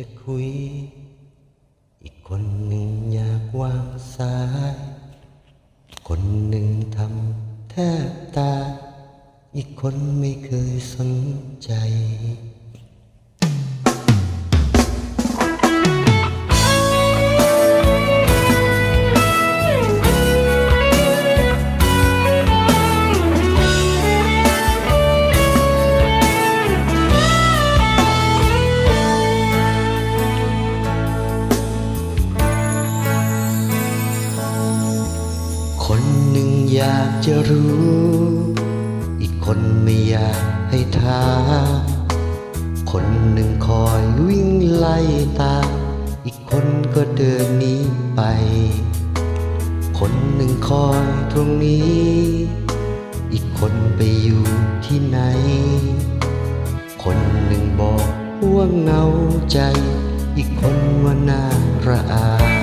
จะคุย อีกคนหนึ่งอยากวางสาย คนหนึ่งทำแทบตายอีกคนไม่เคยสนใจากจะรู้ อีกคนไม่อยากให้ถามคนหนึ่งคอยวิ่งไล่ตามอีกคนก็เดินหนีไป คนหนึ่งคอยตรงนี้ อีกคนไปอยู่ที่ไหน คนหนึ่งบอกว่าเงาใจ อีกคนว่าน่าระอา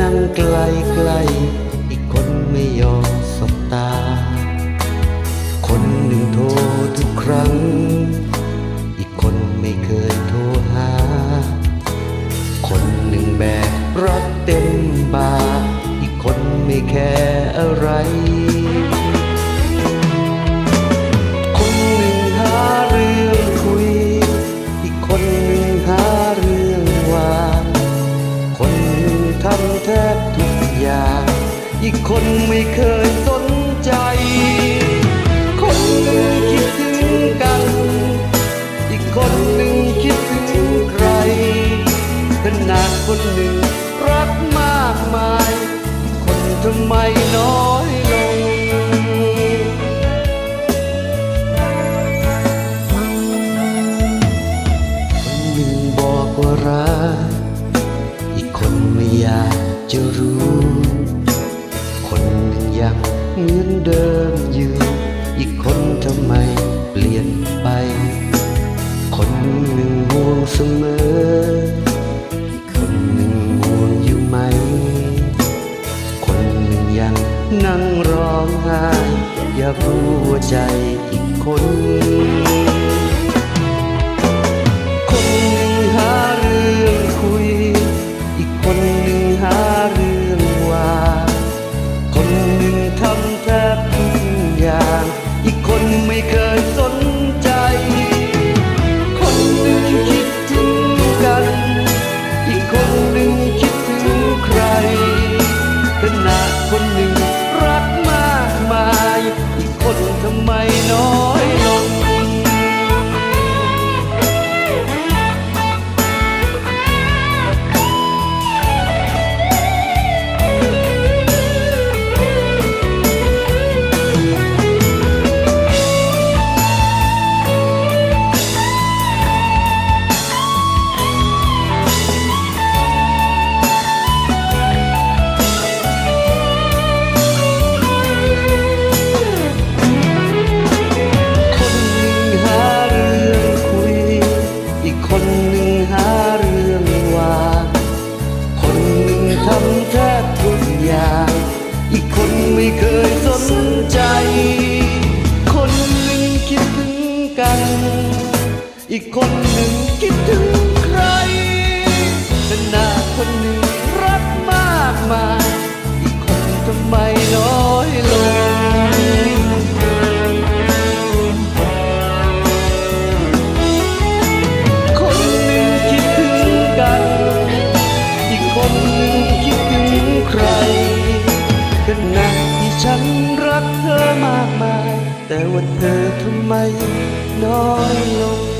นั่งไกลไกลอีกคนไม่ยอมสบตา คนหนึ่งโทรทุกครั้ง อีกคนไม่เคยโทรหา คนหนึ่งแบกรักเต็มบ่าอีกคนไม่แคร์อะไร คนไม่เคยสนใจ คนหนึ่งคิดถึงกัน อีกคนหนึ่งคิดถึงใครขนาดคนหนึ่งรักมากมาย คนทำไมน้อยลงคนหนึ่งบอกว่ารัก อีกคนไม่อยากจะรู้ ยังเหมือนเดิมอยู่ อีกคนทำไมเปลี่ยนไป คนหนึ่งห่วงเสมออีกคนหนึ่งห่วงอยู่ไหม คนหนึ่งยังนั่งร้องไห้อยากรู้ว่าใจอีกคน อีกคนหนึ่งคิดถึงใครขณะคนหนึ่งรักมากมาย อีกคนทำไมน้อยลงคนหนึ่งคิดถึงกันอีคนหนึ่งคิดถึงใครขณะที่ฉันรักเธอมากมาย แต่ว่าเธอทำไมน้อยลง